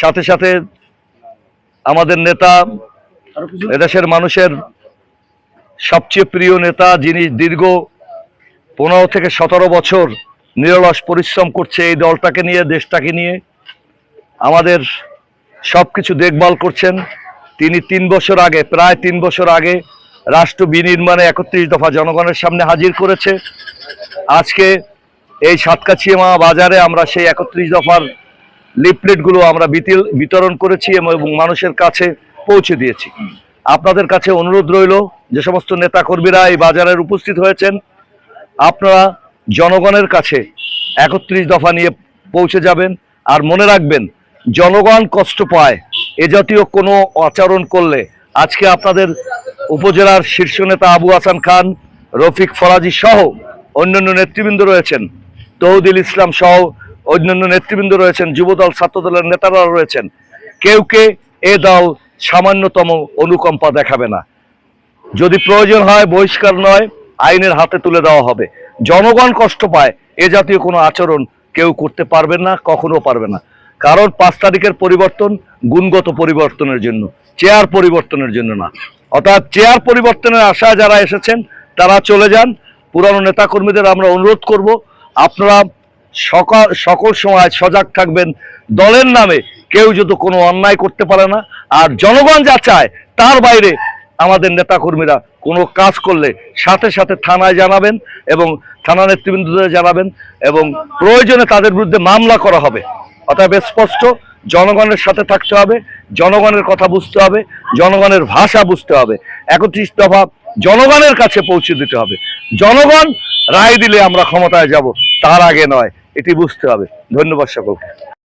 সাথে সাথে আমাদের নেতা, এদেশের মানুষের সবচেয়ে প্রিয় নেতা যিনি দীর্ঘ পনেরো থেকে সতেরো বছর নিরলস পরিশ্রম করছে এই দলটাকে নিয়ে, দেশটাকে নিয়ে, আমাদের সব কিছু দেখভাল করছেন। তিনি তিন বছর আগে, প্রায় তিন বছর আগে রাষ্ট্র বিনির্মাণে একত্রিশ দফা জনগণের সামনে হাজির করেছে। আজকে এই সাতকাছিয়া বাজারে আমরা সেই একত্রিশ দফার লিফলেটগুলো আমরা বিতরণ করেছি এবং মানুষের কাছে পৌঁছে দিয়েছি। আপনাদের কাছে অনুরোধ রইল, যে সমস্ত নেতাকর্মীরা এই বাজারের উপস্থিত হয়েছেন, আপনারা জনগণের কাছে একত্রিশ দফা নিয়ে পৌঁছে যাবেন আর মনে রাখবেন, জনগণ কষ্ট পায়। এ জাতীয় কোনো আচরণ করলে, আজকে আপনাদের উপজেলার শীর্ষ নেতা আবু হাসান খান, রফিক ফরাজি সহ অন্যান্য নেতৃবৃন্দ রয়েছেন, তৌদিল ইসলাম সহ অন্যান্য নেতৃবৃন্দ রয়েছেন, যুবদল, ছাত্রদলের নেতারা রয়েছেন। কেউ কে এ দল সামান্যতম অনুকম্পা দেখাবে না। যদি প্রয়োজন হয়, বহিষ্কার নয়, আইনের হাতে তুলে দেওয়া হবে। জনগণ কষ্ট পায়, এ জাতীয় কোনো আচরণ কেউ করতে পারবেন না, কখনো পারবে না। কারণ পাঁচ তারিখের পরিবর্তন গুণগত পরিবর্তনের জন্য, চেয়ার পরিবর্তনের জন্য না। অর্থাৎ চেয়ার পরিবর্তনের আশায় যারা এসেছেন, তারা চলে যান। পুরানো নেতাকর্মীদের আমরা অনুরোধ করব, আপনারা সকাল সকল সময় সজাগ থাকবেন দলের নামে। কেউ যদি কোনো অন্যায় করতে পারে না, আর জনগণ যা চায় তার বাইরে আমাদের নেতাকর্মীরা কোনো কাজ করলে সাথে সাথে থানায় জানাবেন এবং থানা নেতৃবৃন্দদের জানাবেন এবং প্রয়োজনে তাদের বিরুদ্ধে মামলা করা হবে। অতএব স্পষ্ট, জনগণের সাথে থাকতে হবে, জনগণের কথা বুঝতে হবে, জনগণের ভাষা বুঝতে হবে। একত্রিশ দফা জনগণের কাছে পৌঁছে দিতে হবে। জনগণ রায় দিলে আমরা ক্ষমতায় যাব, তার আগে নয়। এটি বুঝতে হবে। ধন্যবাদ সকলকে।